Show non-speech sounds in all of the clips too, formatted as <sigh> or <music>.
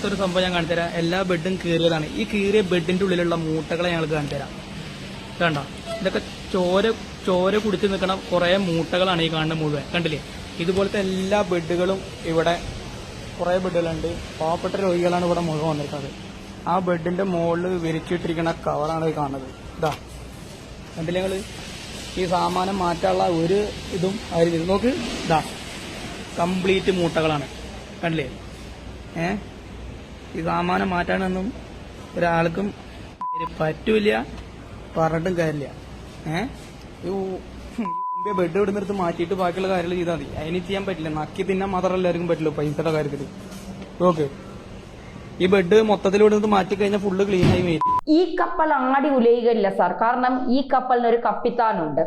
ഇല്ലാത്തൊരു സംഭവം ഞാൻ കാണിച്ചു തരാം എല്ലാ ബെഡും കീറിയതാണ്. ഈ കീറിയ ബെഡിന്റെ ഉള്ളിലുള്ള മൂട്ടകളെ ഞങ്ങൾ കാണിച്ചു തരാം കണ്ട? ഇതൊക്കെ ചോര ചോര കുടിച്ച് നിൽക്കണ കുറേ മൂട്ടകളാണ് ഈ കാണുന്ന മുഴുവൻ. കണ്ടില്ലേ? ഇതുപോലത്തെ എല്ലാ ബെഡുകളും ഇവിടെ കുറേ ബെഡുകളുണ്ട്. പാവപ്പെട്ട രോഗികളാണ് ഇവിടെ മുഴുവൻ വന്നിരിക്കുന്നത്. ആ ബെഡിന്റെ മുകളിൽ വിരിച്ചിട്ടിരിക്കുന്ന കവറാണ് ഈ കാണുന്നത്. ഇതാ. കണ്ടില്ലേ നിങ്ങൾ? ഈ സാമാനം മാറ്റാനുള്ള ഒരു ഇതും അതിൽ നോക്ക്. ഇതാ. കംപ്ലീറ്റ് മൂട്ടകളാണ്. കണ്ടില്ലേ? ഏ? ഈ സാമാനം മാറ്റാനൊന്നും ഒരാൾക്കും പറ്റൂല പറഞ്ഞിട്ടും കാര്യമില്ല. ഏ? മുമ്പേ ബെഡ് ഇവിടുന്നെടുത്ത് മാറ്റിയിട്ട് ബാക്കിയുള്ള കാര്യങ്ങൾ ചെയ്താൽ മതി. അതിന് ചെയ്യാൻ പറ്റില്ല. നക്കി തിന്നാൻ മാത്രം എല്ലാവർക്കും പറ്റില്ല പൈസയുടെ കാര്യത്തിൽ ഓക്കെ. ഈ ബെഡ് മൊത്തത്തിൽ ഇവിടുന്ന് മാറ്റി കഴിഞ്ഞാൽ ഫുള്ള് ക്ലീൻ ആയി വരും ഈ കപ്പൽ ആടി ഉലയുകയില്ല സാർ കാരണം ഈ കപ്പലിന് ഒരു കപ്പിത്താനുണ്ട്.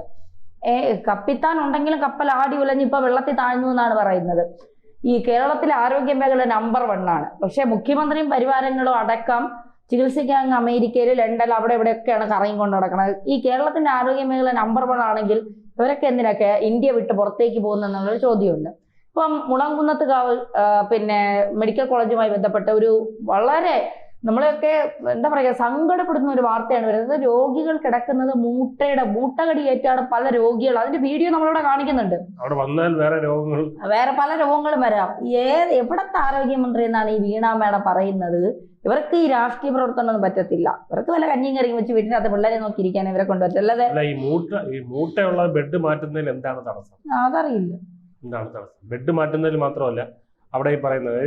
ഏ കപ്പിത്താൻ ഉണ്ടെങ്കിലും കപ്പൽ ആടി ഉലഞ്ഞ് ഇപ്പൊ വെള്ളത്തിൽ താഴ്ന്നു എന്നാണ് പറയുന്നത്. ഈ കേരളത്തിലെ ആരോഗ്യ മേഖല നമ്പർ വൺ ആണ്. പക്ഷേ മുഖ്യമന്ത്രിയും പരിവാരങ്ങളും അടക്കം ചികിത്സിക്കാൻ അമേരിക്കയിൽ ലണ്ടൻ അവിടെ ഇവിടെയൊക്കെയാണ് കറങ്ങി കൊണ്ട് നടക്കുന്നത്. ഈ കേരളത്തിന്റെ ആരോഗ്യ മേഖല നമ്പർ വൺ ആണെങ്കിൽ ഇവരൊക്കെ എന്തിനൊക്കെ ഇന്ത്യ വിട്ട് പുറത്തേക്ക് പോകുന്നെന്നുള്ളൊരു ചോദ്യമുണ്ട്. ഇപ്പം മുളങ്കുന്നത്ത് കാവ് പിന്നെ മെഡിക്കൽ കോളേജുമായി ബന്ധപ്പെട്ട ഒരു വളരെ നമ്മളെയൊക്കെ എന്താ പറയുക സങ്കടപ്പെടുന്ന ഒരു വാർത്തയാണ് വരുന്നത്. രോഗികൾ കിടക്കുന്നത് മൂട്ടയുടെ മൂട്ടകടിയേറ്റാണ് പല രോഗികൾ. അതിന്റെ വീഡിയോ നമ്മളിവിടെ കാണിക്കുന്നുണ്ട്. അവിടെ വന്നാൽ വേറെ രോഗങ്ങൾ. വേറെ പല രോഗങ്ങളും വരാം. ഏത് എവിടത്തെ ആരോഗ്യമന്ത്രി എന്നാണ് ഈ വീണ മേഡം പറയുന്നത്? ഇവർക്ക് ഈ രാഷ്ട്രീയ പ്രവർത്തനം ഒന്നും പറ്റത്തില്ല. ഇവർക്ക് വല്ല കഞ്ഞിയും കറിയും വെച്ച് വീട്ടിനകത്ത് പിള്ളേരെ നോക്കിയിരിക്കാൻ ഇവരെ കൊണ്ടുപറ്റും അല്ലാതെ അല്ല ഈ മൂട്ട ഈ മൂട്ടയുള്ള ബെഡ് മാറ്റുന്നതിൽ എന്താണ് തടസ്സം? അതറിയില്ല. എന്താണ് തടസ്സം? ബെഡ് മാറ്റുന്നതിൽ മാത്രമല്ല അവിടെ ഈ പറയുന്നത്.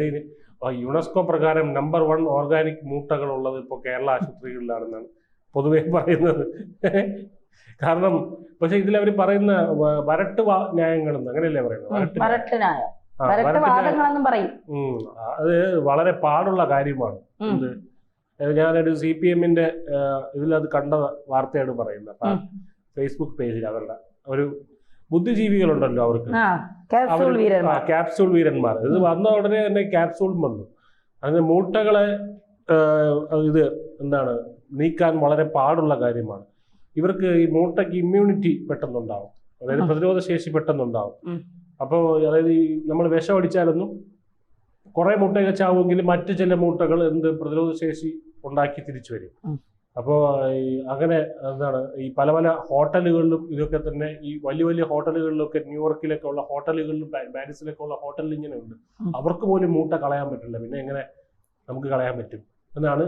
യുനെസ്കോ പ്രകാരം നമ്പർ വൺ ഓർഗാനിക് മൂട്ടകൾ ഉള്ളത് ഇപ്പോൾ കേരള ആശുപത്രികളിലാണെന്നാണ് പൊതുവേ <laughs> പറയുന്നത്. കാരണം പക്ഷെ ഇതിൽ അവർ പറയുന്ന വരട്ട് ന്യായങ്ങളും അങ്ങനെയല്ലേ പറയുന്നത്? വരട്ട് ന്യായം. അത് വളരെ പാടുള്ള കാര്യമാണ്. ഞാനൊരു സി പി എമ്മിന്റെ ഇതിലത് കണ്ട വാർത്തയാണ് പറയുന്നത്. ഫേസ്ബുക്ക് പേജിൽ അവരുടെ ഒരു ബുദ്ധിജീവികളുണ്ടല്ലോ അവർക്ക്. ക്യാപ്സൂൾ വീരന്മാർ. ഇത് വന്ന ഉടനെ തന്നെ ക്യാപ്സൂൾ വന്നു. അതിന് മൂട്ടകളെ ഇത് എന്താണ് നീക്കാൻ വളരെ പാടുള്ള കാര്യമാണ്. ഇവർക്ക് ഈ മൂട്ടയ്ക്ക് ഇമ്മ്യൂണിറ്റി പെട്ടെന്നുണ്ടാവും. അതായത്. പ്രതിരോധ ശേഷി പെട്ടെന്നുണ്ടാവും. അപ്പോൾ അതായത് ഈ നമ്മൾ വിഷം അടിച്ചാലൊന്നും കുറെ മുട്ടയൊക്കെ ചാവുമെങ്കിലും മറ്റു ചില മൂട്ടകൾ എന്ത് പ്രതിരോധ ശേഷി ഉണ്ടാക്കി തിരിച്ചു വരും. അപ്പോൾ ഈ അങ്ങനെ എന്താണ് ഈ പല പല ഹോട്ടലുകളിലും ഇതൊക്കെ തന്നെ ഈ വലിയ വലിയ ഹോട്ടലുകളിലൊക്കെ ന്യൂയോർക്കിലൊക്കെ ഉള്ള ഹോട്ടലുകളിലും പാരീസിലൊക്കെ ഉള്ള ഹോട്ടലിൽ ഇങ്ങനെ ഉണ്ട് അവർക്ക് പോലും മൂട്ട കളയാൻ പറ്റില്ല. പിന്നെ എങ്ങനെ നമുക്ക് കളയാൻ പറ്റും? എന്നാണ്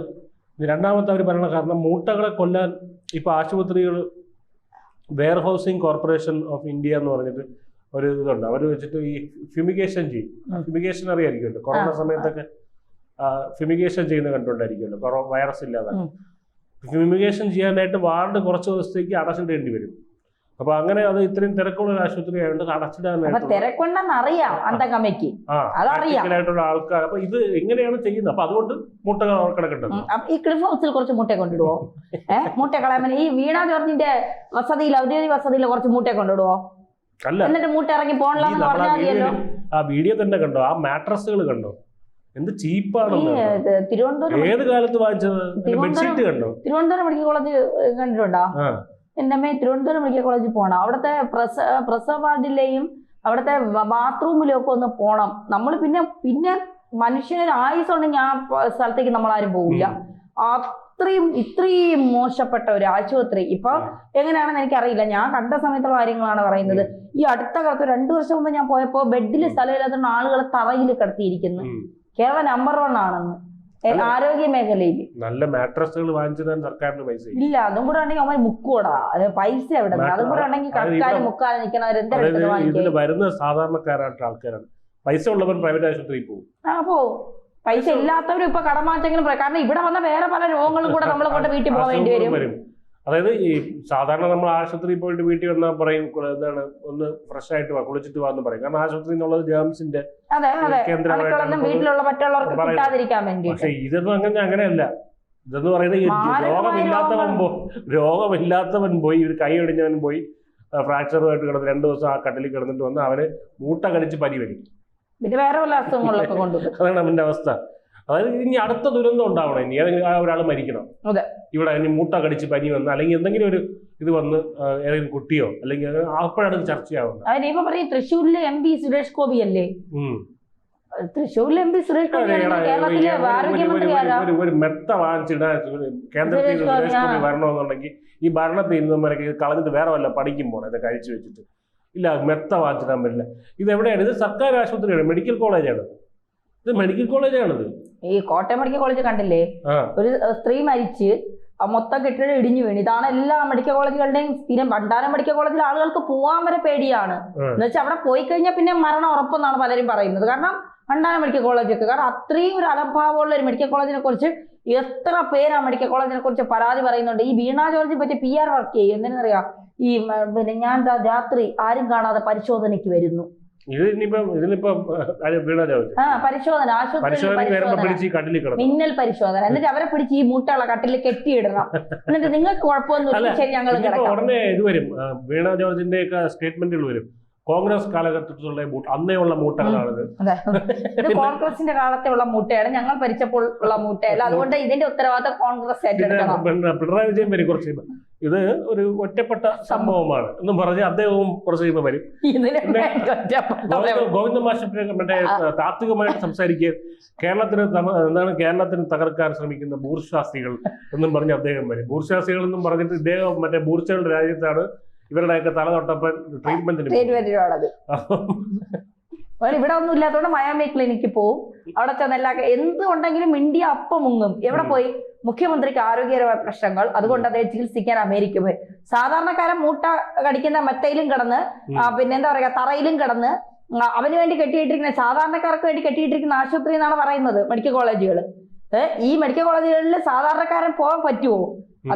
രണ്ടാമത്തെ അവർ പറയണ കാരണം മൂട്ടകളെ കൊല്ലാൻ ഇപ്പൊ ആശുപത്രികൾ warehousing corporation of India എന്ന് പറഞ്ഞിട്ട് ഒരു ഇതുണ്ട്. അവർ വെച്ചിട്ട് ഈ ഫ്യൂമിഗേഷൻ ചെയ്യും. ഫ്യൂമിഗേഷൻ അറിയായിരിക്കുമല്ലോ. കൊറോണ സമയത്തൊക്കെ ഫ്യൂമിഗേഷൻ ചെയ്യുന്ന കണ്ടുകൊണ്ടായിരിക്കുമല്ലോ. കൊറോ വൈറസ് ഇല്ലാതെ ഉം. ഫ്യൂമിഗേഷൻ ചെയ്യാനായിട്ട് വാർഡ് കുറച്ച് ദിവസത്തേക്ക് അടച്ചിടേണ്ടി വരും. അപ്പൊ അങ്ങനെ അത് ഇത്രയും തിരക്കുള്ള ഒരു ആശുപത്രി ആയതുകൊണ്ട് അടച്ചിടാനായിട്ട് തിരക്കുണ്ടെന്ന് അറിയാം അന്തകമ്മയ്ക്ക്. ആയിട്ടുള്ള ആൾക്കാർ. അപ്പൊ ഇത് എങ്ങനെയാണ് ചെയ്യുന്നത്? അപ്പൊ അതുകൊണ്ട് മുട്ടകൾ കിടക്കട്ടെ ഈ ക്ലിഫ് ഹൗസിൽ കുറച്ച് മുട്ട കൊണ്ടിടുവോ? <laughs> ഏഹ്? മൂട്ട കളയാൻ ഈ വീണ ജോർജിന്റെ വസതിയിൽ ഔദ്യോഗിക വസതിയിൽ കുറച്ച് മുട്ട കൊണ്ടിടുവോ? അല്ല. എന്നിട്ട് മുട്ട ഇറങ്ങി പറഞ്ഞാൽ മതിയല്ലോ. ആ വീഡിയോ തന്നെ കണ്ടോ? ആ മാട്രസുകൾ കണ്ടോ? എന്ത് ചീപ്പാണെന്ന് തിരുവനന്തപുരം ഏത് കാലത്ത് വാങ്ങിച്ചത് ബെഡ്ഷീറ്റ് കണ്ടോ? തിരുവനന്തപുരം മെഡിക്കൽ കോളേജ് കണ്ടിട്ടുണ്ടോ? എന്റെ എന്റെ അമ്മയെ തിരുവനന്തപുരം മെഡിക്കൽ കോളേജിൽ പോകണം അവിടുത്തെ പ്രസ പ്രസവ വാർഡിലെയും അവിടുത്തെ ബാത്റൂമിലും ഒക്കെ ഒന്ന് പോണം. നമ്മൾ പിന്നെ പിന്നെ മനുഷ്യനൊരു ആയുസ് ഉണ്ടെങ്കിൽ ആ സ്ഥലത്തേക്ക് നമ്മൾ ആരും പോവില്ല. അത്രയും ഇത്രയും മോശപ്പെട്ട ഒരു ആശുപത്രി. ഇപ്പൊ എങ്ങനെയാണെന്ന് എനിക്കറിയില്ല. ഞാൻ കണ്ട സമയത്തുള്ള കാര്യങ്ങളാണ് പറയുന്നത്. ഈ അടുത്ത കാലത്ത് രണ്ടു വർഷം മുമ്പ് ഞാൻ പോയപ്പോ ബെഡിൽ സ്ഥലമില്ലാത്തതുകൊണ്ട് ആളുകളെ തറയിൽ കിടത്തിയിരിക്കുന്നു. കേരള നമ്പർ വൺ ആണെന്ന്. ആരോഗ്യ മേഖലയിൽ നല്ല മാട്രസുകൾ വാങ്ങിച്ചു തരാൻ സർക്കാരിന് പൈസ ഇല്ല. അതും കൂടെ ഉണ്ടെങ്കിൽ അവൻ മുക്കൂടാ പൈസ എവിടെ? അതും കൂടെ ഉണ്ടെങ്കിൽ മുക്കാലും നിൽക്കുന്നവർ അതായത് ഇതിൽ വരുന്ന സാധാരണക്കാരായിട്ട് ആൾക്കാരാണ്. പൈസ ഉള്ളവർ പ്രൈവറ്റ് ആശുപത്രിയിൽ പോകും. ആ പോ പൈസ ഇല്ലാത്തവരും ഇപ്പൊ കടമാറ്റെങ്കിലും. കാരണം ഇവിടെ വന്ന വേറെ പല രോഗങ്ങളും കൂടെ നമ്മളെ കൊണ്ട് വീട്ടിൽ പോകേണ്ടി വരും. അതായത് ഈ സാധാരണ നമ്മൾ ആശുപത്രിയിൽ പോയിട്ട് വീട്ടിൽ വന്നാൽ പറയും എന്താണ് ഒന്ന് ഫ്രഷ് ആയിട്ട് വാ കുളിച്ചിട്ട് വാന്ന് പറയും. കാരണം ആശുപത്രി എന്നുള്ളത് ജേംസിന്റെ കേന്ദ്രമായിട്ടാണ് പക്ഷെ ഇതൊന്നും അങ്ങനെ അങ്ങനെയല്ല. ഇതെന്ന് പറയുന്നത് രോഗമില്ലാത്തവൻ പോയി രോഗമില്ലാത്തവൻ പോയി ഒരു കൈ ഒടിഞ്ഞവൻ പോയി ഫ്രാക്ചറുമായിട്ട് കിടന്ന് രണ്ടു ദിവസം ആ കട്ടിലിൽ കിടന്നിട്ട് വന്ന് അവന് മൂട്ട കടിച്ച് പനി വരും. പിന്നെ വേറെ വല്ല അസുഖങ്ങളിലൊക്കെ കൊണ്ടുപോകും അതാണ് അവന്റെ അവസ്ഥ. അതായത് ഇനി അടുത്ത ദുരന്തം ഉണ്ടാവണം ഇനി. ഏതെങ്കിലും ഒരാൾ മരിക്കണം. അതെ. ഇവിടെ ഇനി മൂട്ട കടിച്ച് പനി വന്ന് അല്ലെങ്കിൽ എന്തെങ്കിലും ഒരു ഇത് വന്ന് ഏതെങ്കിലും കുട്ടിയോ അല്ലെങ്കിൽ അപ്പോഴാണ് ചർച്ചയാവുന്നത്. ഇപ്പൊ പറയും തൃശ്ശൂരിലെ എം പി സുരേഷ് ഗോപി അല്ലേ? ഉം. തൃശ്ശൂരിലെ എം പി സുരേഷ് ഗോപി കേരളത്തിലെ ഒരു- ആരോഗ്യമന്ത്രി മെത്ത വാങ്ങിച്ചിടാൻ കേന്ദ്രത്തിൽ സുരേഷ് ഗോപി, സുരേഷ് വരണമെന്നുണ്ടെങ്കിൽ ഈ ഭരണത്തിൽ ഇരുന്നവരൊക്കെ കളഞ്ഞിട്ട് വേറെ വല്ല പഠിക്കും പോണം ഇത് കഴിച്ചു വെച്ചിട്ട്. ഇല്ല മെത്ത വാങ്ങിച്ചിടാൻ പറ്റില്ല. ഇത് എവിടെയാണ് ഇത് സർക്കാർ ആശുപത്രിയാണ് മെഡിക്കൽ കോളേജാണ്. ഇത് മെഡിക്കൽ കോളേജാണിത്. ഈ കോട്ടയം മെഡിക്കൽ കോളേജ് കണ്ടില്ലേ? ഒരു സ്ത്രീ മരിച്ച് ആ മൊത്തം കെട്ടിടം ഇടിഞ്ഞു വീണ്. ഇതാണ് എല്ലാ മെഡിക്കൽ കോളേജുകളുടെയും സ്ഥിരം. ഭണ്ഡാരം മെഡിക്കൽ കോളേജിൽ ആളുകൾക്ക് പോവാൻ വരെ പേടിയാണ്. എന്ന് വെച്ചാൽ അവിടെ പോയി കഴിഞ്ഞാൽ പിന്നെ മരണം ഉറപ്പെന്നാണ് പലരും പറയുന്നത്. കാരണം ഭണ്ഡാരം മെഡിക്കൽ കോളേജൊക്കെ. കാരണം അത്രയും ഒരു അലംഭാവമുള്ള ഒരു മെഡിക്കൽ കോളേജിനെ കുറിച്ച് എത്ര പേര് ആ മെഡിക്കൽ കോളേജിനെ കുറിച്ച് പരാതി പറയുന്നുണ്ട്. ഈ വീണ ജോർജ് പറ്റി പി ആർ വർക്ക് ചെയ്യും. എന്തിനറിയാം ഈ പിന്നെ ഞാൻ രാത്രി ആരും കാണാതെ പരിശോധനയ്ക്ക് വരുന്നു. ഇത് ഇനിയിപ്പം ചോദിച്ചു പരിശോധന പരിശോധന. മിന്നൽ പരിശോധന. എന്നിട്ട് അവരെ പിടിച്ച് ഈ മൂട്ടയുള്ള കട്ടിൽ കെട്ടിയിടണം. എന്നിട്ട് നിങ്ങൾക്ക് ശരി ഞങ്ങൾ ഉടനെ ഇത് വരും. വീണ ജോർജിന്റെ ഒക്കെ സ്റ്റേറ്റ്മെന്റുകൾ വരും. കോൺഗ്രസ് കാലഘട്ടത്തിലുള്ള മൂട്ട അന്നേ ഉള്ള മൂട്ടകളാണിത് ഇത്. കോൺഗ്രസിന്റെ കാലത്തെ ഉള്ള മൂട്ടയാണ്. ഞങ്ങൾ ഭരിച്ചപ്പോൾ ഉള്ള മൂട്ടയല്ല. അതുകൊണ്ട് ഇതിന്റെ ഉത്തരവാദിത്തം കോൺഗ്രസ് പിണറായി വിജയൻ വരും കുറച്ച്. ഇത് ഒരു ഒറ്റപ്പെട്ട സംഭവമാണ് എന്നും പറഞ്ഞ് അദ്ദേഹവും കുറച്ച് കഴിയുമ്പോൾ വരും. <laughs> ഗോവിന്ദ ഗോവിന്ദ മാഷ് മറ്റേ താത്വികമായിട്ട് സംസാരിക്കുക കേരളത്തിന് എന്താണ് കേരളത്തിന് തകർക്കാൻ ശ്രമിക്കുന്ന ബൂർശാസ്തികൾ എന്നും പറഞ്ഞ് അദ്ദേഹം വരും. ബൂർശാസ്തികൾ എന്നും പറഞ്ഞിട്ട് ഇദ്ദേഹം മറ്റേ ഭൂർച്ചകളുടെ രാജ്യത്താണ് ഇവരുടെയൊക്കെ തല തൊട്ടപ്പൻ ട്രീറ്റ്മെന്റിന് വേറെ ഇവിടെ ഒന്നും ഇല്ലാത്തതുകൊണ്ട് മയാമി ക്ലിനിക്കിൽ പോവും. അവിടെ ചെന്ന് എല്ലാ എന്ത് ഉണ്ടെങ്കിലും ഇന്ത്യ അപ്പം മുങ്ങും. എവിടെ പോയി? മുഖ്യമന്ത്രിക്ക് ആരോഗ്യപരമായ പ്രശ്നങ്ങൾ. അതുകൊണ്ട് അദ്ദേഹം ചികിത്സിക്കാൻ അമേരിക്ക പോയി. സാധാരണക്കാരൻ മൂട്ട കടിക്കുന്ന മെത്തയിലും കിടന്ന് പിന്നെ എന്താ പറയാ തറയിലും കിടന്ന് അവന് വേണ്ടി കെട്ടിയിട്ടിരിക്കുന്ന സാധാരണക്കാർക്ക് വേണ്ടി കെട്ടിയിട്ടിരിക്കുന്ന ആശുപത്രി എന്നാണ് പറയുന്നത് മെഡിക്കൽ കോളേജുകൾ ഈ മെഡിക്കൽ കോളേജുകളിൽ സാധാരണക്കാരൻ പോകാൻ പറ്റുമോ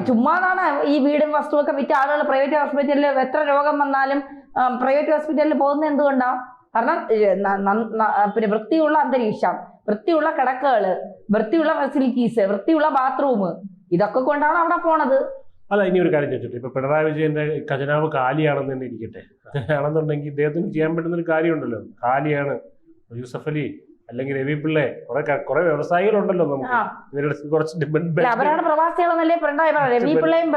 ചുമ്മാതാണ് ഈ വീടും വസ്തുവൊക്കെ വിറ്റ ആളുകൾ പ്രൈവറ്റ് ഹോസ്പിറ്റലിൽ എത്ര രോഗം വന്നാലും പ്രൈവറ്റ് ഹോസ്പിറ്റലിൽ പോകുന്ന എന്തുകൊണ്ടാണ് കാരണം പിന്നെ വൃത്തിയുള്ള അന്തരീക്ഷം വൃത്തിയുള്ള കിടക്കകൾ വൃത്തിയുള്ള ഫെസിലിറ്റീസ് വൃത്തിയുള്ള ബാത്റൂം ഇതൊക്കെ കൊണ്ടാണ് അവിടെ പോണത്. അല്ല ഇനി ഒരു കാര്യം ചോദിച്ചിട്ട് ഇപ്പൊ പിണറായി വിജയന്റെ ഖജനാവ് കാലിയാണെന്ന് തന്നെ ഇരിക്കട്ടെ. ആണെന്നുണ്ടെങ്കിൽ ഇദ്ദേഹത്തിന് ചെയ്യാൻ പറ്റുന്ന ഒരു കാര്യമുണ്ടല്ലോ. കാലിയാണ് യൂസഫ് അലി അല്ലെങ്കിൽ രവി പിള്ളേ കുറെ കുറെ വ്യവസായികളുണ്ടല്ലോ നമുക്ക്. ഇവരുടെ കുറച്ച് അവരാണ് പ്രവാസികളെന്നല്ലേ പിണറായി പറഞ്ഞു രവി പിള്ളയും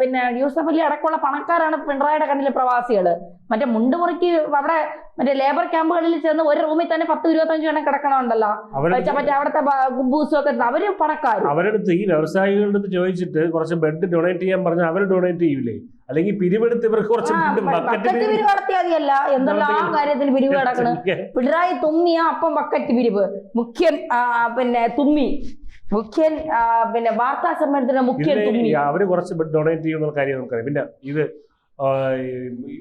പിന്നെ യൂസഫ് അലി അടക്കമുള്ള പണക്കാരാണ് പിണറായിയുടെ കണ്ണിലെ പ്രവാസികൾ മറ്റേ മുണ്ടുമുറിക്ക് അവിടെ മറ്റേ ലേബർ ക്യാമ്പുകളിൽ ചെന്ന് ഒരു റൂമിൽ തന്നെ പത്ത് ഇരുപത്തഞ്ചു എണ്ണം കിടക്കണമുണ്ടല്ലോ. മറ്റേ അവിടുത്തെ ഒക്കെ അവർ പണക്കാർ അവരടുത്ത് ഈ വ്യവസായികളുടെ അടുത്ത് ചോദിച്ചിട്ട് കുറച്ച് ബെഡ് ഡൊണേറ്റ് ചെയ്യാൻ പറഞ്ഞാൽ അവർ ഡൊണേറ്റ് ചെയ്യൂലേ? അല്ലെങ്കിൽ പിരിവെടുത്ത് ഇവർക്ക് കുറച്ച് ബക്കറ്റ് പിരിവ്. നടത്തിയാൽ മതിയല്ല. എന്തെല്ലാം കാര്യത്തിൽ പിരിവ് <laughs> കിടക്കണം പിണറായി തുമ്മിയ അപ്പം ബക്കറ്റ് പിരിവ്. മുഖ്യൻ പിന്നെ തുമ്മി. മുഖ്യൻ പിന്നെ വാർത്താ സമ്മേളനത്തിന്റെ മുഖ്യൻ തുമ്മി. അവർ കുറച്ച് ഡൊണേറ്റ് ചെയ്യുന്ന കാര്യം നമുക്കറിയാം. പിന്നെ ഇത്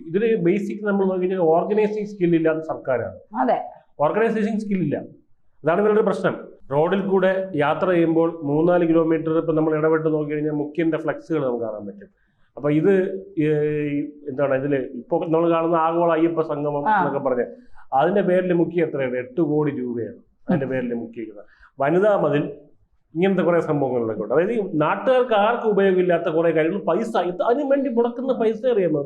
ഇതിന് ബേസിക് നമ്മൾ നോക്കി കഴിഞ്ഞാൽ ഓർഗനൈസിങ് സ്കിൽ ഇല്ലാത്ത സർക്കാരാണ്. അതെ. ഓർഗനൈസേഷൻ സ്കില്ലില്ല അതാണ് ഇവരുടെ പ്രശ്നം. റോഡിൽ കൂടെ യാത്ര ചെയ്യുമ്പോൾ മൂന്നാൽ കിലോമീറ്റർ ഇപ്പം നമ്മൾ ഇടപെട്ട് നോക്കി കഴിഞ്ഞാൽ മുഖ്യന്റെ ഫ്ലക്സുകൾ നമുക്ക് കാണാൻ പറ്റും. അപ്പൊ ഇത് എന്താണ് ഇതിൽ ഇപ്പൊ നമ്മൾ കാണുന്ന ആഗോള അയ്യപ്പ സംഗമം എന്നൊക്കെ പറഞ്ഞ അതിന്റെ പേരിൽ മുഖ്യ എത്രയാണ്? എട്ട് കോടി രൂപയാണ് അതിന്റെ പേരിൽ മുഖ്യ വനിതാ മതിൽ ഇങ്ങനത്തെ കുറെ സംഭവങ്ങളിലൊക്കെ ഉണ്ട്. അതായത് ഈ നാട്ടുകാർക്ക് ആർക്കും ഉപയോഗമില്ലാത്ത കുറെ കാര്യങ്ങൾ പൈസ അതിന് വേണ്ടി മുടക്കുന്ന പൈസ അറിയാമോ?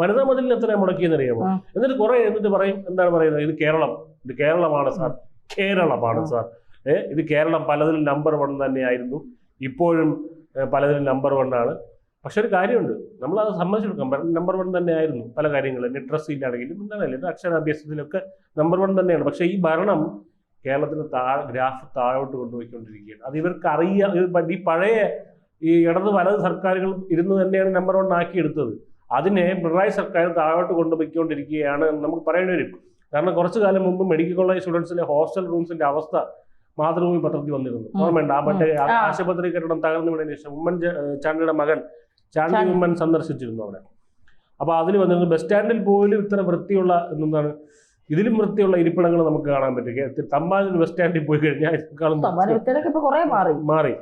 വനിതാ മതിലിന് എത്രയാണ് മുടക്കിയെന്ന് അറിയാമോ. എന്നിട്ട് കുറെ എന്നിട്ട് പറയും എന്താണ് പറയുന്നത്? ഇത് കേരളം. ഇത് കേരളമാണ് സാർ. കേരളമാണ് സാർ. ഏഹ് ഇത് കേരളം പലതിലും നമ്പർ വൺ തന്നെയായിരുന്നു. ഇപ്പോഴും പലതിലും നമ്പർ വൺ ആണ്. പക്ഷെ ഒരു കാര്യമുണ്ട്. നമ്മൾ അത് സമ്മതിച്ചെടുക്കാം. നമ്പർ വൺ തന്നെ ആയിരുന്നു പല കാര്യങ്ങളും. ലിറ്ററസിയിലാണെങ്കിലും എന്താണെങ്കിലും അക്ഷരാഭ്യാസത്തിലൊക്കെ നമ്പർ വൺ തന്നെയാണ്. പക്ഷേ ഈ ഭരണം കേരളത്തിന് താഴെ ഗ്രാഫ് താഴോട്ട് കൊണ്ടുപോയിക്കൊണ്ടിരിക്കുകയാണ്. അത് ഇവർക്ക് അറിയാം ഈ പഴയ ഈ ഇടത് വലത് സർക്കാരുകൾ ഇരുന്ന് തന്നെയാണ് നമ്പർ വൺ ആക്കിയെടുത്തത്. അതിനെ പിണറായി സർക്കാർ താഴോട്ട് കൊണ്ടുപോയിക്കൊണ്ടിരിക്കുകയാണ് നമുക്ക് പറയേണ്ടി വരും. കാരണം കുറച്ചു കാലം മുമ്പ് മെഡിക്കൽ കോളേജ് സ്റ്റുഡൻസിലെ ഹോസ്റ്റൽ റൂംസിന്റെ അവസ്ഥ മാതൃഭൂമി പത്രത്തിൽ വന്നിരുന്നു. ഓർമ്മയുണ്ട്? ആ മറ്റേ. ആശുപത്രി കെട്ടിടം തകർന്നു വീണതിന് ശേഷം ഉമ്മൻ ചാണ്ടിയുടെ മകൻ ചാണ്ടി. ഉമ്മൻ സന്ദർശിച്ചിരുന്നു അവിടെ. അപ്പോൾ അതിൽ വന്നിരുന്നു ബസ് സ്റ്റാൻഡിൽ പോലും ഇത്ര വൃത്തിയുള്ള എന്താണ് ഇതിലും വൃത്തിയുള്ള ഇരിപ്പിടങ്ങൾ നമുക്ക് കാണാൻ പറ്റും. തമ്പാനിൽ തമ്പാനൂർ ബസ് സ്റ്റാൻഡിൽ പോയി കഴിഞ്ഞാൽ മാറി. മാറി.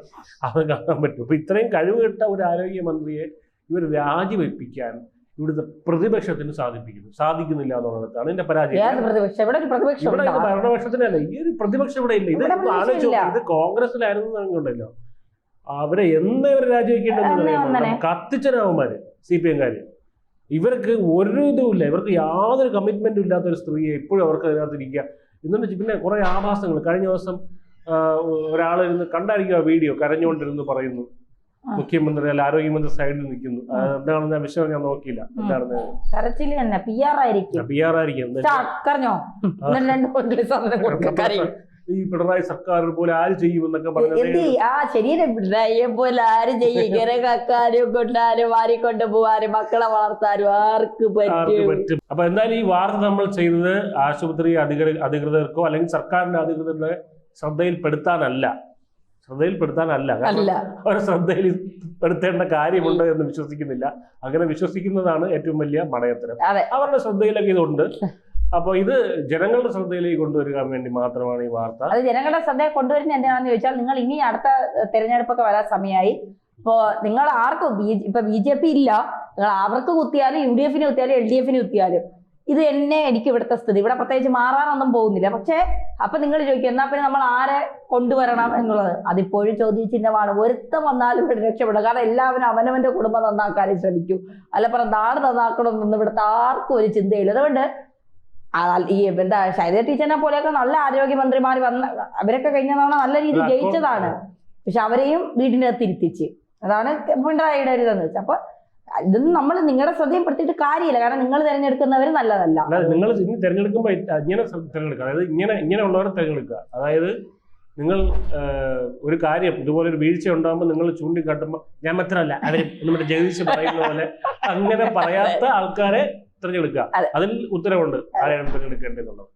അത് കാണാൻ പറ്റും. അപ്പൊ ഇത്രയും കഴിവുകെട്ട ഒരു ആരോഗ്യമന്ത്രിയെ ഇവർ രാജിവെപ്പിക്കാൻ ഇവിടുത്തെ പ്രതിപക്ഷത്തിന് സാധിപ്പിക്കുന്നു. സാധിക്കുന്നില്ല എന്നുള്ളതാണ് എന്റെ പരാജയം? ഭരണപക്ഷത്തിനല്ല ഈ ഒരു പ്രതിപക്ഷം ഇവിടെ ഇല്ല. ഇത് ആലോചിച്ച്. ഇത് കോൺഗ്രസിലായിരുന്നു കൊണ്ടല്ലോ അവരെ എന്ന് ഇവർ രാജിവെക്കേണ്ടതെന്ന് കത്തിച്ചരാവന്മാര് സി പി എംകാര് ഇവർക്ക് ഒരു ഇതുമില്ല ഇവർക്ക് യാതൊരു കമ്മിറ്റ്മെന്റും ഇല്ലാത്ത ഒരു സ്ത്രീയെ ഇപ്പോഴും അവർക്ക് അതിനകത്ത് ഇരിക്കുക വെച്ചാൽ പിന്നെ കുറെ ആഭാസങ്ങൾ. കഴിഞ്ഞ ദിവസം ഒരാൾ ഇരുന്ന് കണ്ടായിരിക്കും ആ വീഡിയോ കരഞ്ഞുകൊണ്ടിരുന്നു പറയുന്നു. മുഖ്യമന്ത്രി അല്ല ആരോഗ്യമന്ത്രി സൈഡിൽ നിൽക്കുന്നു. എന്താണെന്ന് ഞാൻ വിഷയം ഞാൻ നോക്കിയില്ല. എന്താണെന്ന് പി ആർ ആയിരിക്കും. പി ആർ ആയിരിക്കും. ഈ പിണറായി സർക്കാർ പോലെ ആര് ചെയ്യുമെന്നൊക്കെ പറഞ്ഞത് ആ ശരീരം പിണറായിയെ പോലെ ആര് ചെയ്യും? ഇങ്ങനെ കക്കാനും കൊണ്ടാനും വാരിക്കൊണ്ട് പോവാനും മക്കളെ വളർത്താനും ആർക്ക് പറ്റും? അപ്പൊ എന്തായാലും ഈ വാർത്ത നമ്മൾ ചെയ്തത് ആശുപത്രി അധികൃത അധികൃതർക്കോ അല്ലെങ്കിൽ സർക്കാരിന്റെ അധികൃതരുടെ ശ്രദ്ധയിൽപ്പെടുത്താനല്ല ശ്രദ്ധയിൽപ്പെടുത്താനല്ല അവരെ ശ്രദ്ധയിൽ പെടുത്തേണ്ട കാര്യമുണ്ട് എന്ന് വിശ്വസിക്കുന്നില്ല. അങ്ങനെ വിശ്വസിക്കുന്നതാണ് ഏറ്റവും വലിയ മടയത്തരം. അവരുടെ ശ്രദ്ധയിലൊക്കെ ഇതുണ്ട്. അപ്പോൾ ഇത് ജനങ്ങളുടെ ശ്രദ്ധയിലേക്ക് കൊണ്ടുവരാൻ വേണ്ടി മാത്രമാണ് ഈ വാർത്ത. അത് ജനങ്ങളുടെ ശ്രദ്ധയെ കൊണ്ടുവരുന്ന എന്തിനാണെന്ന് ചോദിച്ചാൽ നിങ്ങൾ ഇനി അടുത്ത തെരഞ്ഞെടുപ്പൊക്കെ വരാൻ സമയമായി. ഇപ്പോ നിങ്ങൾ ആർക്കും ഇപ്പൊ ബി ജെ പി ഇല്ല. നിങ്ങൾ അവർക്ക് കുത്തിയാലും യു ഡി എഫിന് കുത്തിയാലും എൽ ഡി എഫിന് കുത്തിയാലും ഇത് എന്നെ എനിക്ക് ഇവിടുത്തെ സ്ഥിതി. ഇവിടെ പ്രത്യേകിച്ച് മാറാനൊന്നും പോകുന്നില്ല. പക്ഷേ അപ്പൊ നിങ്ങൾ ചോദിക്കും എന്നാ പിന്നെ നമ്മൾ ആരെ കൊണ്ടുവരണം എന്നുള്ളത്? അതിപ്പോഴും ചോദ്യചിഹ്നമാണ്. ഒരുത്തം വന്നാലും ഇവിടെ രക്ഷപ്പെടും. കാരണം എല്ലാവരും അവനവന്റെ കുടുംബം നന്നാക്കാനും ശ്രമിക്കും. അല്ല അല്ലപ്പുറം നാട് നന്നാക്കണമെന്നൊന്നും ഇവിടുത്തെ ആർക്കും ഒരു ചിന്തയില്ല. അതുകൊണ്ട് ഈ എന്താ ശൈലജ ടീച്ചറിനെ പോലെയൊക്കെ നല്ല ആരോഗ്യമന്ത്രിമാർ വന്ന അവരൊക്കെ കഴിഞ്ഞ തവണ നല്ല രീതിയിൽ ജയിച്ചതാണ്. പക്ഷെ അവരെയും വീടിന്റെ അകത്ത് ഇരുത്തിച്ച്. അതാണ് പിണറായിയുടെ ഒരു ഇതെന്ന് വെച്ചാൽ അപ്പൊ ഇതൊന്നും നമ്മൾ നിങ്ങളുടെ ശ്രദ്ധയിൽപ്പെടുത്തിയിട്ട് കാര്യമില്ല. കാരണം നിങ്ങൾ തിരഞ്ഞെടുക്കുന്നവർ നല്ലതല്ല. നിങ്ങൾ ഇനി തിരഞ്ഞെടുക്കുമ്പോൾ ഇങ്ങനെ തിരഞ്ഞെടുക്കുക. അതായത് ഇങ്ങനെ ഇങ്ങനെ ഉള്ളവരെ തിരഞ്ഞെടുക്കുക. അതായത് നിങ്ങൾ ഒരു കാര്യം ഇതുപോലെ ഒരു വീഴ്ച ഉണ്ടാകുമ്പോൾ നിങ്ങൾ ചൂണ്ടിക്കാട്ടുമ്പോൾ ഞാൻ മാത്രമല്ല അവർ നമ്മുടെ ജഗദീശ് പറയുന്ന പോലെ അങ്ങനെ പറയാത്ത ആൾക്കാരെ തിരഞ്ഞെടുക്കുക അതെ. അതിൽ ഉത്തരവുണ്ട് ആരെയാണ് തിരഞ്ഞെടുക്കേണ്ടതെന്നുള്ളത്